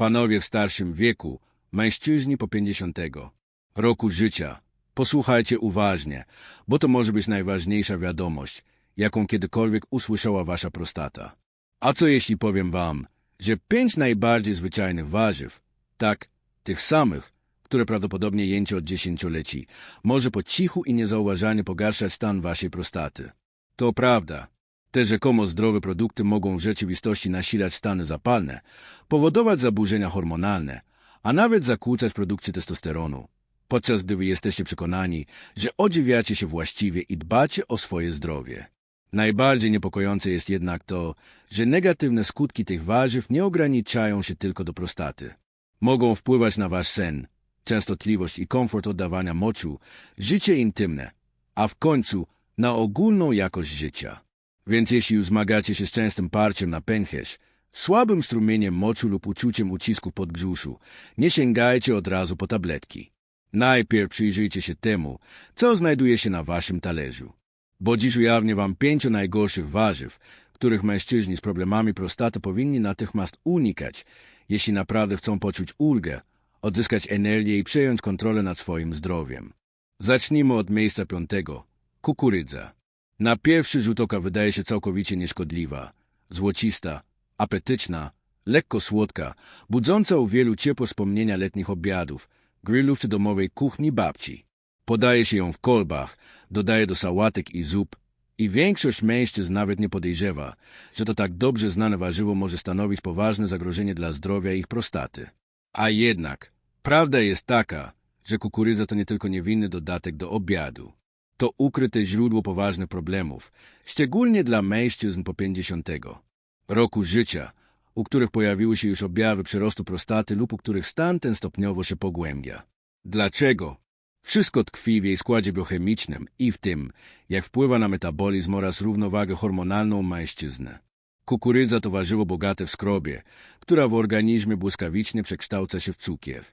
Panowie w starszym wieku, mężczyźni po pięćdziesiątego roku życia, posłuchajcie uważnie, bo to może być najważniejsza wiadomość, jaką kiedykolwiek usłyszała wasza prostata. A co jeśli powiem wam, że pięć najbardziej zwyczajnych warzyw, tak, tych samych, które prawdopodobnie jęcie od dziesięcioleci, może po cichu i niezauważalnie pogarszać stan waszej prostaty. To prawda. Te rzekomo zdrowe produkty mogą w rzeczywistości nasilać stany zapalne, powodować zaburzenia hormonalne, a nawet zakłócać produkcję testosteronu, podczas gdy wy jesteście przekonani, że odżywiacie się właściwie i dbacie o swoje zdrowie. Najbardziej niepokojące jest jednak to, że negatywne skutki tych warzyw nie ograniczają się tylko do prostaty. Mogą wpływać na wasz sen, częstotliwość i komfort oddawania moczu, życie intymne, a w końcu na ogólną jakość życia. Więc jeśli już zmagacie się z częstym parciem na pęcherz, słabym strumieniem moczu lub uczuciem ucisku pod brzuszu, nie sięgajcie od razu po tabletki. Najpierw przyjrzyjcie się temu, co znajduje się na waszym talerzu. Bo dziś ujawnię wam pięciu najgorszych warzyw, których mężczyźni z problemami prostaty powinni natychmiast unikać, jeśli naprawdę chcą poczuć ulgę, odzyskać energię i przejąć kontrolę nad swoim zdrowiem. Zacznijmy od miejsca piątego. Kukurydza. Na pierwszy rzut oka wydaje się całkowicie nieszkodliwa, złocista, apetyczna, lekko słodka, budząca u wielu ciepłe wspomnienia letnich obiadów, grillów czy domowej kuchni babci. Podaje się ją w kolbach, dodaje do sałatek i zup i większość mężczyzn nawet nie podejrzewa, że to tak dobrze znane warzywo może stanowić poważne zagrożenie dla zdrowia ich prostaty. A jednak, prawda jest taka, że kukurydza to nie tylko niewinny dodatek do obiadu. To ukryte źródło poważnych problemów, szczególnie dla mężczyzn po 50 roku życia, u których pojawiły się już objawy przerostu prostaty lub u których stan ten stopniowo się pogłębia. Dlaczego? Wszystko tkwi w jej składzie biochemicznym i w tym, jak wpływa na metabolizm oraz równowagę hormonalną mężczyzny. Kukurydza to warzywo bogate w skrobie, która w organizmie błyskawicznie przekształca się w cukier.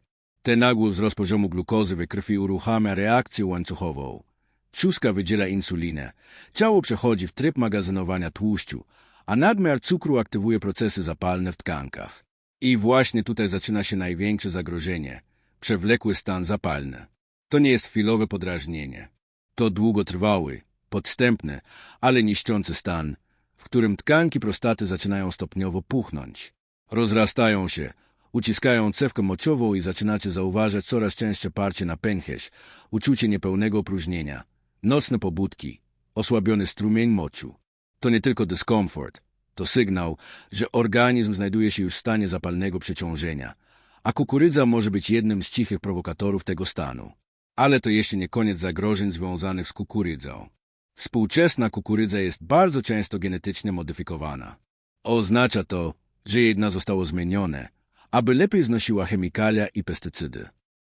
Ten nagły wzrost poziomu glukozy we krwi uruchamia reakcję łańcuchową. Trzustka wydziela insulinę, ciało przechodzi w tryb magazynowania tłuszczu, a nadmiar cukru aktywuje procesy zapalne w tkankach. I właśnie tutaj zaczyna się największe zagrożenie – przewlekły stan zapalny. To nie jest chwilowe podrażnienie. To długotrwały, podstępny, ale niszczący stan, w którym tkanki prostaty zaczynają stopniowo puchnąć. Rozrastają się, uciskają cewkę moczową i zaczynacie zauważać coraz częstsze parcie na pęcherz, uczucie niepełnego opróżnienia, nocne pobudki, osłabiony strumień moczu. To nie tylko dyskomfort, to sygnał, że organizm znajduje się już w stanie zapalnego przeciążenia, a kukurydza może być jednym z cichych prowokatorów tego stanu. Ale to jeszcze nie koniec zagrożeń związanych z kukurydzą. Współczesna kukurydza jest bardzo często genetycznie modyfikowana. Oznacza to, że jedna zostało zmienione, aby lepiej znosiła chemikalia i pestycydy.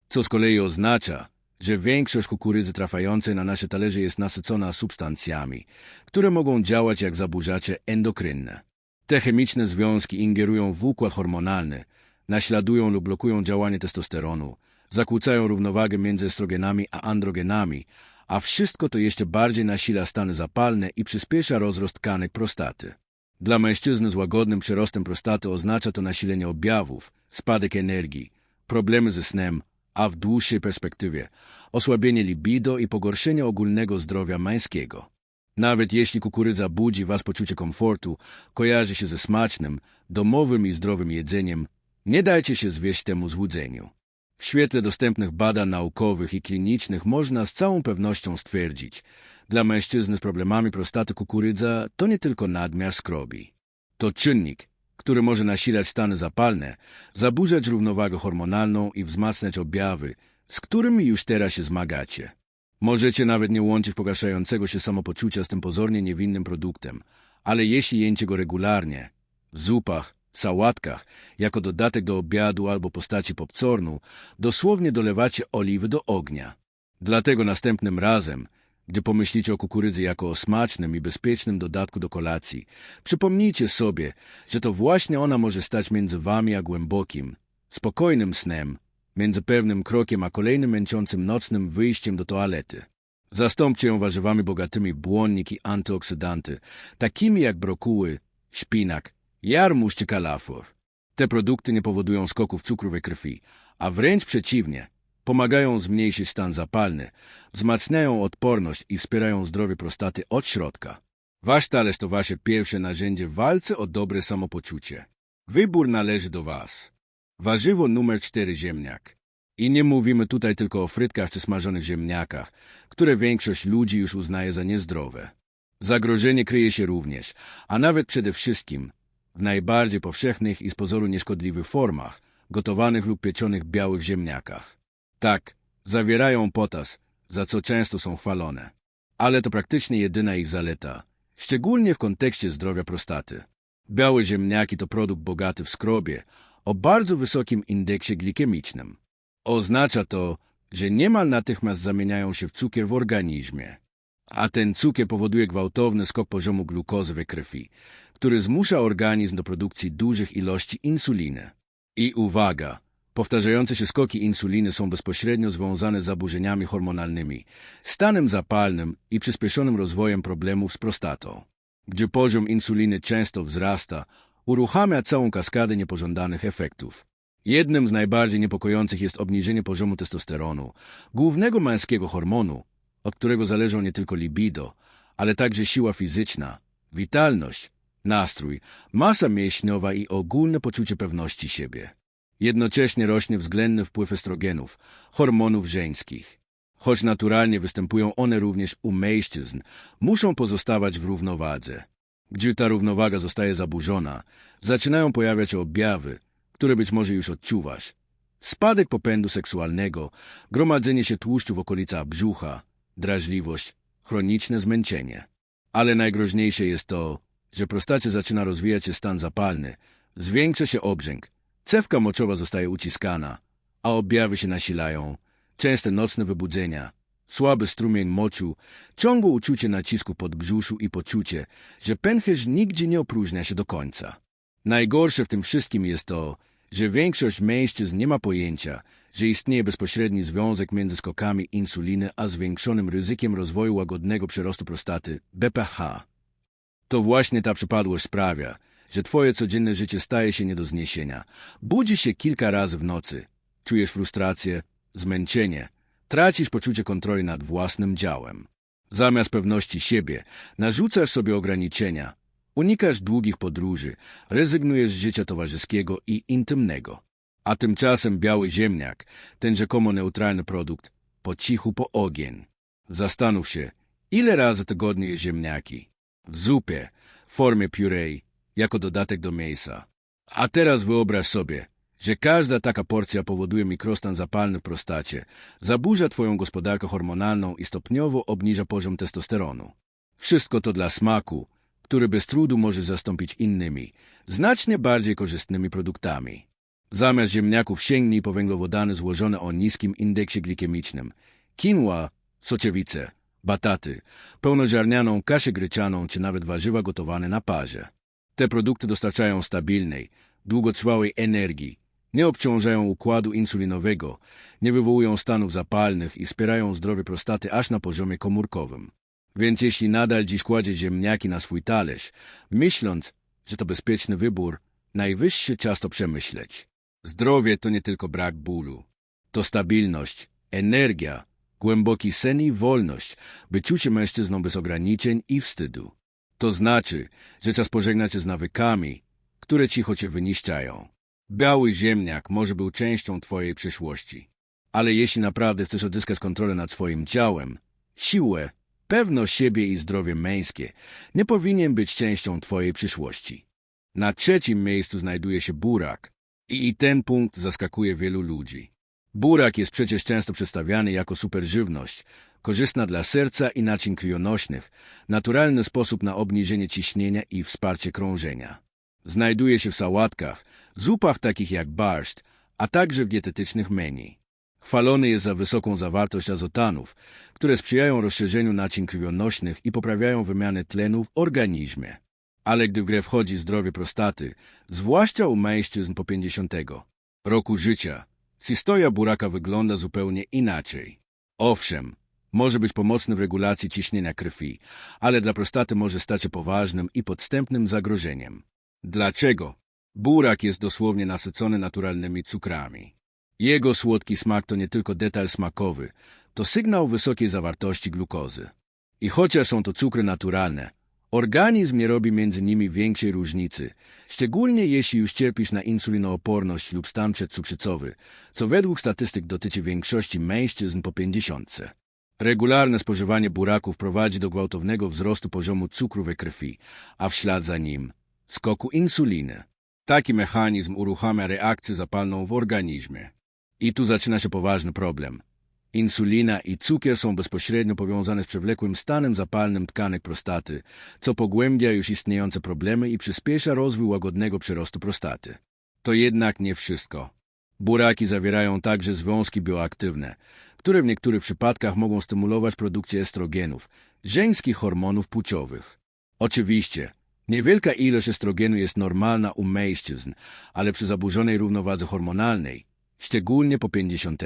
Co z kolei oznacza, że większość kukurydzy trafiającej na nasze talerze jest nasycona substancjami, które mogą działać jak zaburzacze endokrynne. Te chemiczne związki ingerują w układ hormonalny, naśladują lub blokują działanie testosteronu, zakłócają równowagę między estrogenami a androgenami, a wszystko to jeszcze bardziej nasila stany zapalne i przyspiesza rozrost tkanek prostaty. Dla mężczyzny z łagodnym przyrostem prostaty oznacza to nasilenie objawów, spadek energii, problemy ze snem, a w dłuższej perspektywie osłabienie libido i pogorszenie ogólnego zdrowia męskiego. Nawet jeśli kukurydza budzi was poczucie komfortu, kojarzy się ze smacznym, domowym i zdrowym jedzeniem, nie dajcie się zwieść temu złudzeniu. W świetle dostępnych badań naukowych i klinicznych można z całą pewnością stwierdzić, dla mężczyzny z problemami prostaty kukurydza to nie tylko nadmiar skrobi. To czynnik, który może nasilać stany zapalne, zaburzać równowagę hormonalną i wzmacniać objawy, z którymi już teraz się zmagacie. Możecie nawet nie łączyć pogarszającego się samopoczucia z tym pozornie niewinnym produktem, ale jeśli jęcie go regularnie, w zupach, sałatkach, jako dodatek do obiadu albo postaci popcornu, dosłownie dolewacie oliwy do ognia. Dlatego następnym razem, gdy pomyślicie o kukurydzy jako o smacznym i bezpiecznym dodatku do kolacji, przypomnijcie sobie, że to właśnie ona może stać między wami a głębokim, spokojnym snem, między pewnym krokiem a kolejnym męczącym nocnym wyjściem do toalety. Zastąpcie ją warzywami bogatymi błonnik i antyoksydanty, takimi jak brokuły, szpinak, jarmuż czy kalafor. Te produkty nie powodują skoków cukru we krwi, a wręcz przeciwnie, pomagają zmniejszyć stan zapalny, wzmacniają odporność i wspierają zdrowie prostaty od środka. Wasz talerz to wasze pierwsze narzędzie w walce o dobre samopoczucie. Wybór należy do was. Warzywo numer 4 ziemniak. I nie mówimy tutaj tylko o frytkach czy smażonych ziemniakach, które większość ludzi już uznaje za niezdrowe. Zagrożenie kryje się również, a nawet przede wszystkim, w najbardziej powszechnych i z pozoru nieszkodliwych formach, gotowanych lub pieczonych białych ziemniakach. Tak, zawierają potas, za co często są chwalone. Ale to praktycznie jedyna ich zaleta, szczególnie w kontekście zdrowia prostaty. Białe ziemniaki to produkt bogaty w skrobie, o bardzo wysokim indeksie glikemicznym. Oznacza to, że niemal natychmiast zamieniają się w cukier w organizmie. A ten cukier powoduje gwałtowny skok poziomu glukozy we krwi, który zmusza organizm do produkcji dużych ilości insuliny. I uwaga! Powtarzające się skoki insuliny są bezpośrednio związane z zaburzeniami hormonalnymi, stanem zapalnym i przyspieszonym rozwojem problemów z prostatą. Gdzie poziom insuliny często wzrasta, uruchamia całą kaskadę niepożądanych efektów. Jednym z najbardziej niepokojących jest obniżenie poziomu testosteronu, głównego męskiego hormonu, od którego zależą nie tylko libido, ale także siła fizyczna, witalność, nastrój, masa mięśniowa i ogólne poczucie pewności siebie. Jednocześnie rośnie względny wpływ estrogenów, hormonów żeńskich. Choć naturalnie występują one również u mężczyzn, muszą pozostawać w równowadze. Gdy ta równowaga zostaje zaburzona, zaczynają pojawiać się objawy, które być może już odczuwasz. Spadek popędu seksualnego, gromadzenie się tłuszczu w okolicach brzucha, drażliwość, chroniczne zmęczenie. Ale najgroźniejsze jest to, że prostacie zaczyna rozwijać się stan zapalny, zwiększa się obrzęk, cewka moczowa zostaje uciskana, a objawy się nasilają, częste nocne wybudzenia, słaby strumień moczu, ciągłe uczucie nacisku pod brzuszu i poczucie, że pęcherz nigdzie nie opróżnia się do końca. Najgorsze w tym wszystkim jest to, że większość mężczyzn nie ma pojęcia, że istnieje bezpośredni związek między skokami insuliny a zwiększonym ryzykiem rozwoju łagodnego przyrostu prostaty BPH. To właśnie ta przypadłość sprawia, że twoje codzienne życie staje się nie do zniesienia. Budzisz się kilka razy w nocy, czujesz frustrację, zmęczenie, tracisz poczucie kontroli nad własnym działem. Zamiast pewności siebie narzucasz sobie ograniczenia, unikasz długich podróży, rezygnujesz z życia towarzyskiego i intymnego. A tymczasem biały ziemniak, ten rzekomo neutralny produkt, po cichu po ogień. Zastanów się, ile razy tygodnie je ziemniaki? W zupie, w formie puree, jako dodatek do mięsa. A teraz wyobraź sobie, że każda taka porcja powoduje mikrostan zapalny w prostacie, zaburza twoją gospodarkę hormonalną i stopniowo obniża poziom testosteronu. Wszystko to dla smaku, który bez trudu może zastąpić innymi, znacznie bardziej korzystnymi produktami. Zamiast ziemniaków sięgnij po węglowodany złożone o niskim indeksie glikemicznym, quinoa, soczewice, bataty, pełnoziarnianą kaszę gryczaną czy nawet warzywa gotowane na parze. Te produkty dostarczają stabilnej, długotrwałej energii, nie obciążają układu insulinowego, nie wywołują stanów zapalnych i wspierają zdrowie prostaty aż na poziomie komórkowym. Więc jeśli nadal dziś kładzie ziemniaki na swój talerz, myśląc, że to bezpieczny wybór, najwyższy czas to przemyśleć. Zdrowie to nie tylko brak bólu. To stabilność, energia, głęboki sen i wolność, by czuć mężczyzną bez ograniczeń i wstydu. To znaczy, że czas pożegnać się z nawykami, które cicho cię wyniszczają. Biały ziemniak może był częścią twojej przyszłości. Ale jeśli naprawdę chcesz odzyskać kontrolę nad swoim ciałem, siłę, pewność siebie i zdrowie męskie nie powinien być częścią twojej przyszłości. Na trzecim miejscu znajduje się burak i ten punkt zaskakuje wielu ludzi. Burak jest przecież często przedstawiany jako superżywność, korzystna dla serca i naczyń krwionośnych, naturalny sposób na obniżenie ciśnienia i wsparcie krążenia. Znajduje się w sałatkach, zupach takich jak barszt, a także w dietetycznych menu. Chwalony jest za wysoką zawartość azotanów, które sprzyjają rozszerzeniu naczyń krwionośnych i poprawiają wymianę tlenu w organizmie. Ale gdy w grę wchodzi zdrowie prostaty, zwłaszcza u mężczyzn po 50 roku życia, historia buraka wygląda zupełnie inaczej. Owszem, może być pomocny w regulacji ciśnienia krwi, ale dla prostaty może stać się poważnym i podstępnym zagrożeniem. Dlaczego? Burak jest dosłownie nasycony naturalnymi cukrami. Jego słodki smak to nie tylko detal smakowy, to sygnał wysokiej zawartości glukozy. I chociaż są to cukry naturalne, organizm nie robi między nimi większej różnicy, szczególnie jeśli już cierpisz na insulinooporność lub stan przedcukrzycowy, co według statystyk dotyczy większości mężczyzn po pięćdziesiątce. Regularne spożywanie buraków prowadzi do gwałtownego wzrostu poziomu cukru we krwi, a w ślad za nim skoku insuliny. Taki mechanizm uruchamia reakcję zapalną w organizmie. I tu zaczyna się poważny problem. Insulina i cukier są bezpośrednio powiązane z przewlekłym stanem zapalnym tkanek prostaty, co pogłębia już istniejące problemy i przyspiesza rozwój łagodnego przerostu prostaty. To jednak nie wszystko. Buraki zawierają także związki bioaktywne, które w niektórych przypadkach mogą stymulować produkcję estrogenów, żeńskich hormonów płciowych. Oczywiście, niewielka ilość estrogenu jest normalna u mężczyzn, ale przy zaburzonej równowadze hormonalnej, szczególnie po 50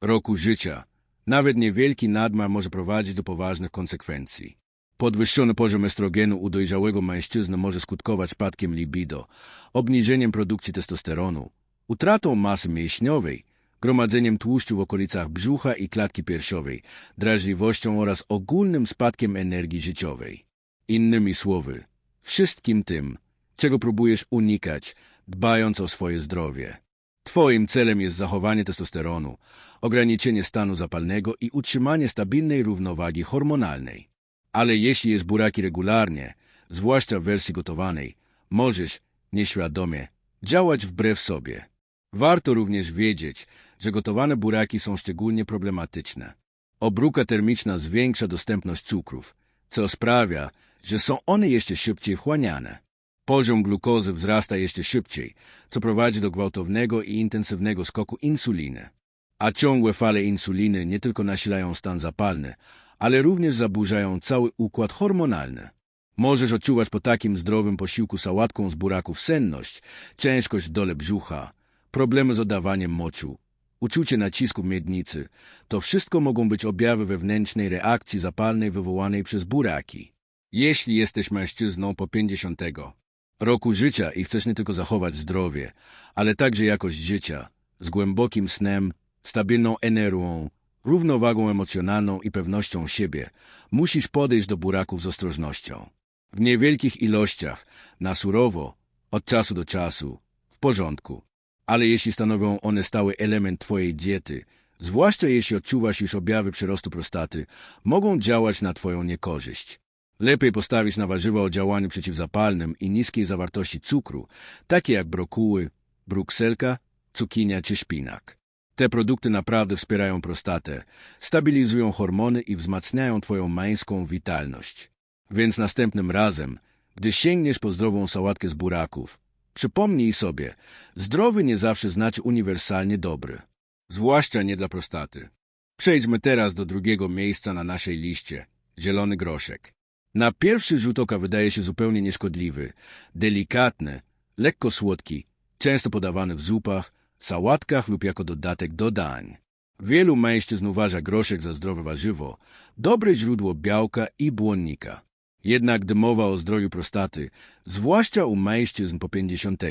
roku życia, nawet niewielki nadmiar może prowadzić do poważnych konsekwencji. Podwyższony poziom estrogenu u dojrzałego mężczyzny może skutkować spadkiem libido, obniżeniem produkcji testosteronu, utratą masy mięśniowej, gromadzeniem tłuszczu w okolicach brzucha i klatki piersiowej, drażliwością oraz ogólnym spadkiem energii życiowej. Innymi słowy, wszystkim tym, czego próbujesz unikać, dbając o swoje zdrowie. Twoim celem jest zachowanie testosteronu, ograniczenie stanu zapalnego i utrzymanie stabilnej równowagi hormonalnej. Ale jeśli jesz buraki regularnie, zwłaszcza w wersji gotowanej, możesz, nieświadomie, działać wbrew sobie. Warto również wiedzieć, że gotowane buraki są szczególnie problematyczne. Obróbka termiczna zwiększa dostępność cukrów, co sprawia, że są one jeszcze szybciej wchłaniane. Poziom glukozy wzrasta jeszcze szybciej, co prowadzi do gwałtownego i intensywnego skoku insuliny. A ciągłe fale insuliny nie tylko nasilają stan zapalny, ale również zaburzają cały układ hormonalny. Możesz odczuwać po takim zdrowym posiłku sałatką z buraków senność, ciężkość w dole brzucha, problemy z oddawaniem moczu, uczucie nacisku miednicy. To wszystko mogą być objawy wewnętrznej reakcji zapalnej wywołanej przez buraki. Jeśli jesteś mężczyzną po 50 roku życia i chcesz nie tylko zachować zdrowie, ale także jakość życia, z głębokim snem, stabilną energią, równowagą emocjonalną i pewnością siebie, musisz podejść do buraków z ostrożnością. W niewielkich ilościach, na surowo, od czasu do czasu, w porządku. Ale jeśli stanowią one stały element Twojej diety, zwłaszcza jeśli odczuwasz już objawy przerostu prostaty, mogą działać na Twoją niekorzyść. Lepiej postawić na warzywa o działaniu przeciwzapalnym i niskiej zawartości cukru, takie jak brokuły, brukselka, cukinia czy szpinak. Te produkty naprawdę wspierają prostatę, stabilizują hormony i wzmacniają Twoją męską witalność. Więc następnym razem, gdy sięgniesz po zdrową sałatkę z buraków, przypomnij sobie, zdrowy nie zawsze znaczy uniwersalnie dobry. Zwłaszcza nie dla prostaty. Przejdźmy teraz do drugiego miejsca na naszej liście – zielony groszek. Na pierwszy rzut oka wydaje się zupełnie nieszkodliwy, delikatny, lekko słodki, często podawany w zupach, sałatkach lub jako dodatek do dań. Wielu mężczyzn uważa groszek za zdrowe warzywo, dobre źródło białka i błonnika. Jednak gdy mowa o zdrowiu prostaty, zwłaszcza u mężczyzn po 50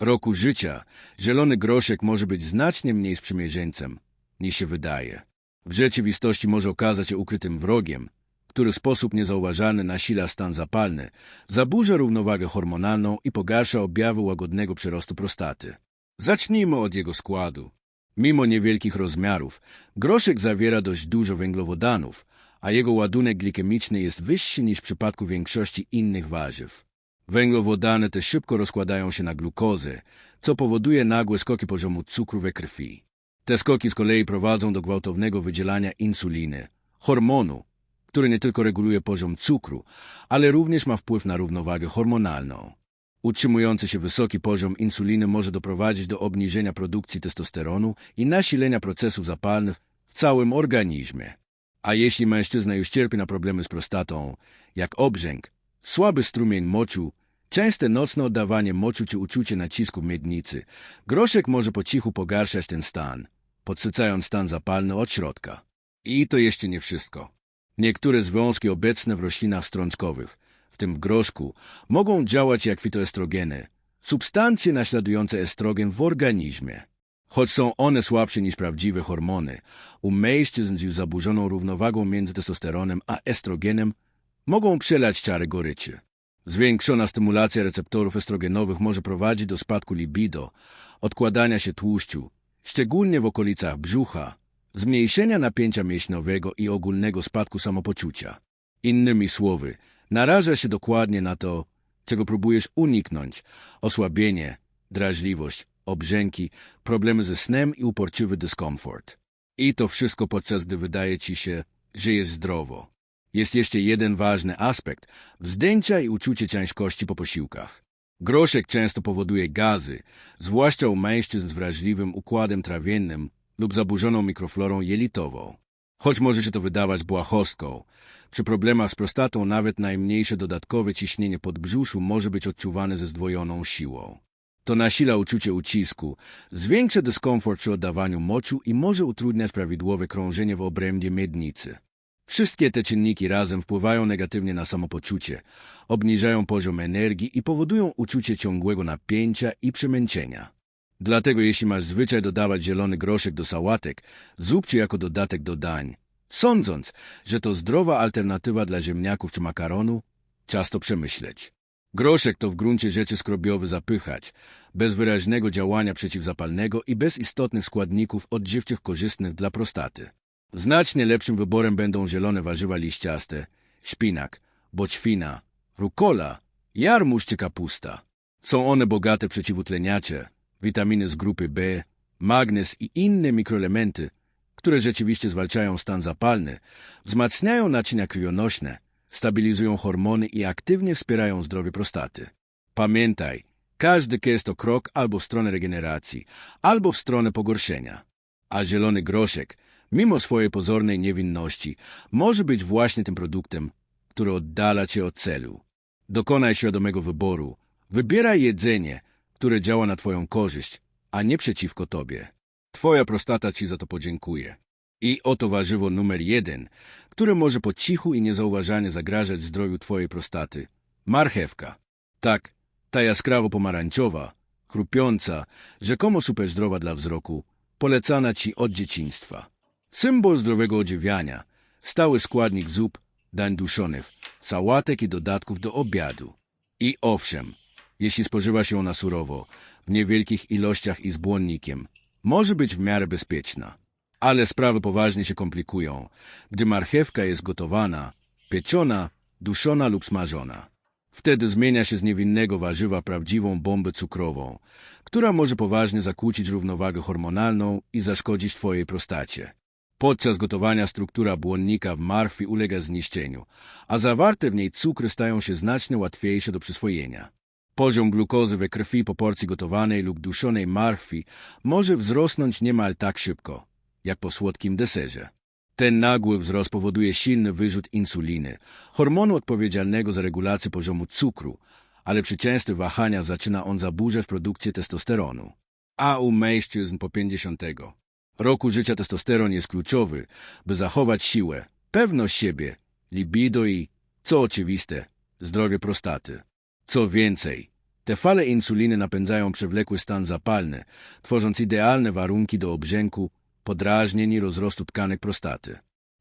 roku życia, zielony groszek może być znacznie mniej sprzymierzeńcem, niż się wydaje. W rzeczywistości może okazać się ukrytym wrogiem, który w sposób niezauważalny nasila stan zapalny, zaburza równowagę hormonalną i pogarsza objawy łagodnego przerostu prostaty. Zacznijmy od jego składu. Mimo niewielkich rozmiarów, groszek zawiera dość dużo węglowodanów, a jego ładunek glikemiczny jest wyższy niż w przypadku większości innych warzyw. Węglowodany te szybko rozkładają się na glukozę, co powoduje nagłe skoki poziomu cukru we krwi. Te skoki z kolei prowadzą do gwałtownego wydzielania insuliny, hormonu, który nie tylko reguluje poziom cukru, ale również ma wpływ na równowagę hormonalną. Utrzymujący się wysoki poziom insuliny może doprowadzić do obniżenia produkcji testosteronu i nasilenia procesów zapalnych w całym organizmie. A jeśli mężczyzna już cierpi na problemy z prostatą, jak obrzęk, słaby strumień moczu, częste nocne oddawanie moczu czy uczucie nacisku w miednicy, groszek może po cichu pogarszać ten stan, podsycając stan zapalny od środka. I to jeszcze nie wszystko. Niektóre związki obecne w roślinach strączkowych, w tym w groszku, mogą działać jak fitoestrogeny, substancje naśladujące estrogen w organizmie. Choć są one słabsze niż prawdziwe hormony, u mężczyzn z zaburzoną równowagą między testosteronem a estrogenem mogą przelać czary goryczy. Zwiększona stymulacja receptorów estrogenowych może prowadzić do spadku libido, odkładania się tłuszczu, szczególnie w okolicach brzucha, zmniejszenia napięcia mięśniowego i ogólnego spadku samopoczucia. Innymi słowy, naraża się dokładnie na to, czego próbujesz uniknąć osłabienie, drażliwość, obrzęki, problemy ze snem i uporczywy dyskomfort. I to wszystko podczas gdy wydaje ci się, że jest zdrowo. Jest jeszcze jeden ważny aspekt wzdęcia i uczucie ciężkości po posiłkach. Groszek często powoduje gazy, zwłaszcza u mężczyzn z wrażliwym układem trawiennym lub zaburzoną mikroflorą jelitową. Choć może się to wydawać błahostką, przy problemach z prostatą nawet najmniejsze dodatkowe ciśnienie podbrzuszu może być odczuwane ze zdwojoną siłą. To nasila uczucie ucisku, zwiększa dyskomfort przy oddawaniu moczu i może utrudniać prawidłowe krążenie w obrębie miednicy. Wszystkie te czynniki razem wpływają negatywnie na samopoczucie, obniżają poziom energii i powodują uczucie ciągłego napięcia i przemęczenia. Dlatego jeśli masz zwyczaj dodawać zielony groszek do sałatek, zróbcie jako dodatek do dań. Sądząc, że to zdrowa alternatywa dla ziemniaków czy makaronu, czas to przemyśleć. Groszek to w gruncie rzeczy skrobiowy zapychacz, bez wyraźnego działania przeciwzapalnego i bez istotnych składników odżywczych korzystnych dla prostaty. Znacznie lepszym wyborem będą zielone warzywa liściaste, szpinak, boćwina, rukola, jarmuż czy kapusta. Są one bogate przeciwutleniacze, witaminy z grupy B, magnez i inne mikroelementy, które rzeczywiście zwalczają stan zapalny, wzmacniają naczynia krwionośne, stabilizują hormony i aktywnie wspierają zdrowie prostaty. Pamiętaj, każdy kez to krok albo w stronę regeneracji, albo w stronę pogorszenia. A zielony groszek, mimo swojej pozornej niewinności, może być właśnie tym produktem, który oddala cię od celu. Dokonaj świadomego wyboru. Wybieraj jedzenie, które działa na twoją korzyść, a nie przeciwko tobie. Twoja prostata ci za to podziękuje. I oto warzywo numer jeden, które może po cichu i niezauważanie zagrażać zdrowiu twojej prostaty. Marchewka. Tak, ta jaskrawo pomarańczowa, chrupiąca, rzekomo super zdrowa dla wzroku, polecana ci od dzieciństwa. Symbol zdrowego odżywiania, stały składnik zup, dań duszonych, sałatek i dodatków do obiadu. I owszem, jeśli spożywa się ona surowo, w niewielkich ilościach i z błonnikiem, może być w miarę bezpieczna. Ale sprawy poważnie się komplikują, gdy marchewka jest gotowana, pieczona, duszona lub smażona. Wtedy zmienia się z niewinnego warzywa prawdziwą bombę cukrową, która może poważnie zakłócić równowagę hormonalną i zaszkodzić twojej prostacie. Podczas gotowania struktura błonnika w marfi ulega zniszczeniu, a zawarte w niej cukry stają się znacznie łatwiejsze do przyswojenia. Poziom glukozy we krwi po porcji gotowanej lub duszonej marfi może wzrosnąć niemal tak szybko, jak po słodkim deserze. Ten nagły wzrost powoduje silny wyrzut insuliny, hormonu odpowiedzialnego za regulację poziomu cukru, ale przy częstych wahaniach zaczyna on zaburzać produkcję testosteronu. A u mężczyzn po 50 roku życia testosteron jest kluczowy, by zachować siłę, pewność siebie, libido i, co oczywiste, zdrowie prostaty. Co więcej, te fale insuliny napędzają przewlekły stan zapalny, tworząc idealne warunki do obrzęku, podrażnień i rozrostu tkanek prostaty.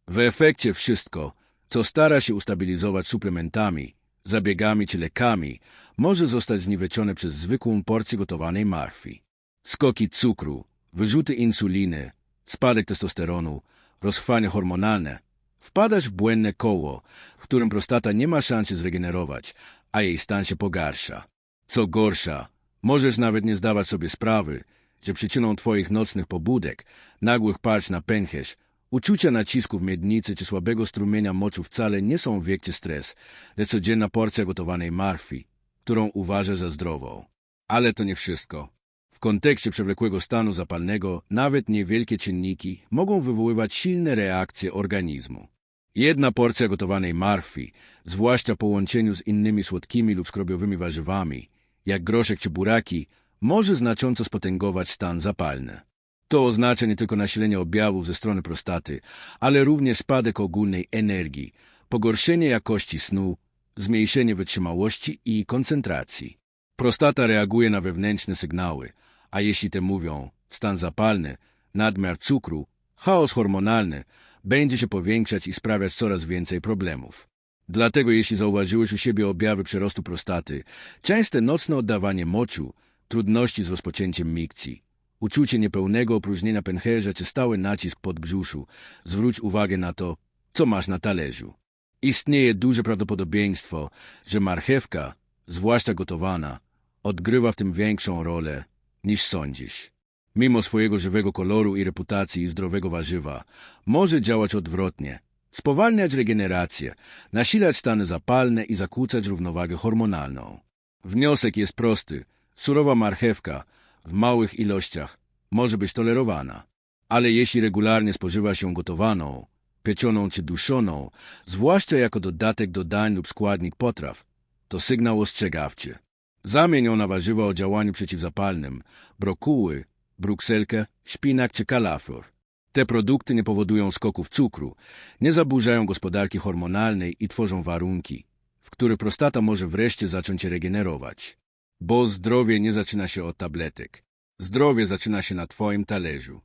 W efekcie wszystko, co stara się ustabilizować suplementami, zabiegami czy lekami, może zostać zniweczone przez zwykłą porcję gotowanej marfi. Skoki cukru, wyrzuty insuliny, spadek testosteronu, rozchwanie hormonalne. Wpadasz w błędne koło, w którym prostata nie ma szans się zregenerować, a jej stan się pogarsza. Co gorsza, możesz nawet nie zdawać sobie sprawy, że przyczyną twoich nocnych pobudek, nagłych parć na pęcherz, uczucia nacisku w miednicy czy słabego strumienia moczu wcale nie są wiek czy stres, lecz codzienna porcja gotowanej marfi, którą uważasz za zdrową. Ale to nie wszystko. W kontekście przewlekłego stanu zapalnego nawet niewielkie czynniki mogą wywoływać silne reakcje organizmu. Jedna porcja gotowanej marfi, zwłaszcza po łączeniu z innymi słodkimi lub skrobiowymi warzywami, jak groszek czy buraki, może znacząco spotęgować stan zapalny. To oznacza nie tylko nasilenie objawów ze strony prostaty, ale również spadek ogólnej energii, pogorszenie jakości snu, zmniejszenie wytrzymałości i koncentracji. Prostata reaguje na wewnętrzne sygnały, a jeśli te mówią stan zapalny, nadmiar cukru, chaos hormonalny, będzie się powiększać i sprawiać coraz więcej problemów. Dlatego jeśli zauważyłeś u siebie objawy przerostu prostaty, częste nocne oddawanie moczu, trudności z rozpoczęciem mikcji, uczucie niepełnego opróżnienia pęcherza czy stały nacisk pod brzuszu, zwróć uwagę na to, co masz na talerzu. Istnieje duże prawdopodobieństwo, że marchewka, zwłaszcza gotowana, odgrywa w tym większą rolę niż sądzisz. Mimo swojego żywego koloru i reputacji i zdrowego warzywa, może działać odwrotnie, spowalniać regenerację, nasilać stany zapalne i zakłócać równowagę hormonalną. Wniosek jest prosty. Surowa marchewka w małych ilościach może być tolerowana, ale jeśli regularnie spożywa się gotowaną, pieczoną czy duszoną, zwłaszcza jako dodatek do dań lub składnik potraw, to sygnał ostrzegawczy. Zamień ją na warzywa o działaniu przeciwzapalnym, brokuły, brukselkę, szpinak czy kalafior. Te produkty nie powodują skoków cukru, nie zaburzają gospodarki hormonalnej i tworzą warunki, w których prostata może wreszcie zacząć się regenerować. Bo zdrowie nie zaczyna się od tabletek. Zdrowie zaczyna się na Twoim talerzu.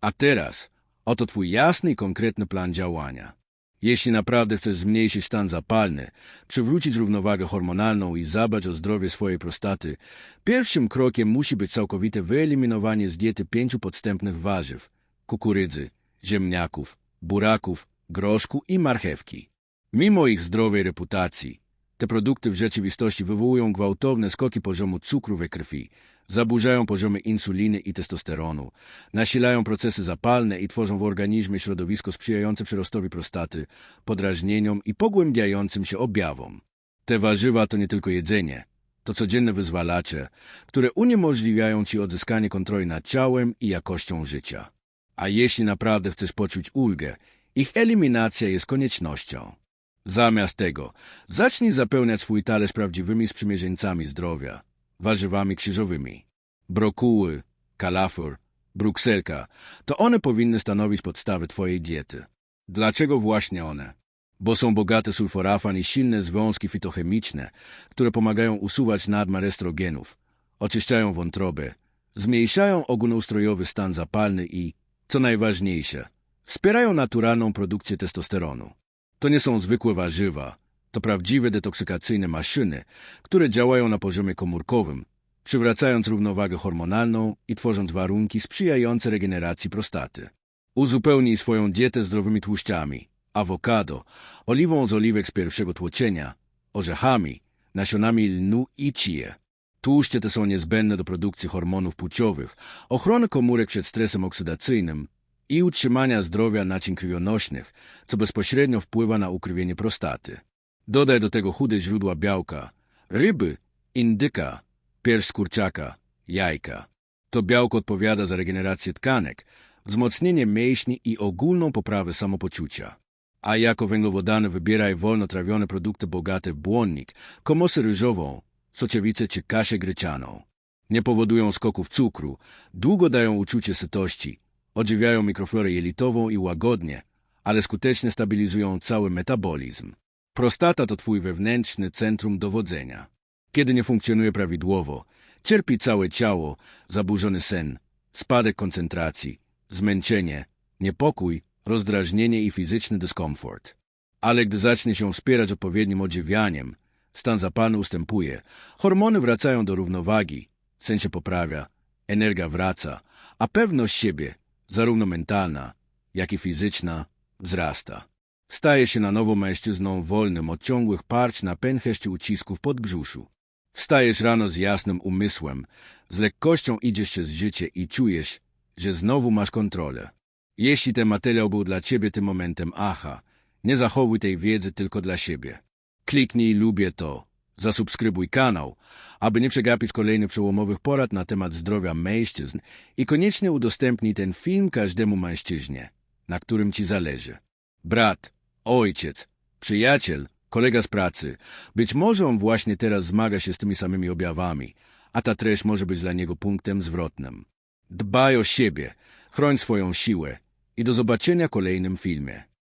A teraz oto Twój jasny i konkretny plan działania. Jeśli naprawdę chcesz zmniejszyć stan zapalny, przywrócić równowagę hormonalną i zadbać o zdrowie swojej prostaty, pierwszym krokiem musi być całkowite wyeliminowanie z diety pięciu podstępnych warzyw kukurydzy, ziemniaków, buraków, groszku i marchewki. Mimo ich zdrowej reputacji, te produkty w rzeczywistości wywołują gwałtowne skoki poziomu cukru we krwi, zaburzają poziomy insuliny i testosteronu, nasilają procesy zapalne i tworzą w organizmie środowisko sprzyjające przyrostowi prostaty, podrażnieniom i pogłębiającym się objawom. Te warzywa to nie tylko jedzenie, to codzienne wyzwalacze, które uniemożliwiają ci odzyskanie kontroli nad ciałem i jakością życia. A jeśli naprawdę chcesz poczuć ulgę, ich eliminacja jest koniecznością. Zamiast tego, zacznij zapełniać swój talerz prawdziwymi sprzymierzeńcami zdrowia, warzywami krzyżowymi. Brokuły, kalafior, brukselka, to one powinny stanowić podstawę Twojej diety. Dlaczego właśnie one? Bo są bogate sulforafan i silne związki fitochemiczne, które pomagają usuwać nadmar estrogenów, oczyszczają wątrobę, zmniejszają ogólnoustrojowy stan zapalny i, co najważniejsze, wspierają naturalną produkcję testosteronu. To nie są zwykłe warzywa, to prawdziwe detoksykacyjne maszyny, które działają na poziomie komórkowym, przywracając równowagę hormonalną i tworząc warunki sprzyjające regeneracji prostaty. Uzupełnij swoją dietę zdrowymi tłuszczami, awokado, oliwą z oliwek z pierwszego tłoczenia, orzechami, nasionami lnu i chie. Tłuszcze te są niezbędne do produkcji hormonów płciowych, ochrony komórek przed stresem oksydacyjnym i utrzymania zdrowia naczyń krwionośnych, co bezpośrednio wpływa na ukrwienie prostaty. Dodaj do tego chude źródła białka, ryby, indyka, pierś kurczaka, jajka. To białko odpowiada za regenerację tkanek, wzmocnienie mięśni i ogólną poprawę samopoczucia. A jako węglowodany wybieraj wolno trawione produkty bogate w błonnik, komosę ryżową, soczewicę czy kaszę gryczaną. Nie powodują skoków cukru, długo dają uczucie sytości, odżywiają mikroflorę jelitową i łagodnie, ale skutecznie stabilizują cały metabolizm. Prostata to twój wewnętrzny centrum dowodzenia. Kiedy nie funkcjonuje prawidłowo, cierpi całe ciało, zaburzony sen, spadek koncentracji, zmęczenie, niepokój, rozdrażnienie i fizyczny dyskomfort. Ale gdy zacznie się wspierać odpowiednim odżywianiem, stan zapalny ustępuje, hormony wracają do równowagi, sen się poprawia, energia wraca, a pewność siebie, zarówno mentalna, jak i fizyczna, wzrasta. Staje się na nowo mężczyzną wolnym od ciągłych parć na pęcherz czy ucisków pod brzuszu. Wstajesz rano z jasnym umysłem, z lekkością idziesz przez życie i czujesz, że znowu masz kontrolę. Jeśli ten materiał był dla ciebie tym momentem aha, nie zachowuj tej wiedzy tylko dla siebie. Kliknij lubię to, zasubskrybuj kanał, aby nie przegapić kolejnych przełomowych porad na temat zdrowia mężczyzn i koniecznie udostępnij ten film każdemu mężczyźnie, na którym ci zależy. Brat, ojciec, przyjaciel, kolega z pracy. Być może on właśnie teraz zmaga się z tymi samymi objawami, a ta treść może być dla niego punktem zwrotnym. Dbaj o siebie, chroń swoją siłę i do zobaczenia w kolejnym filmie.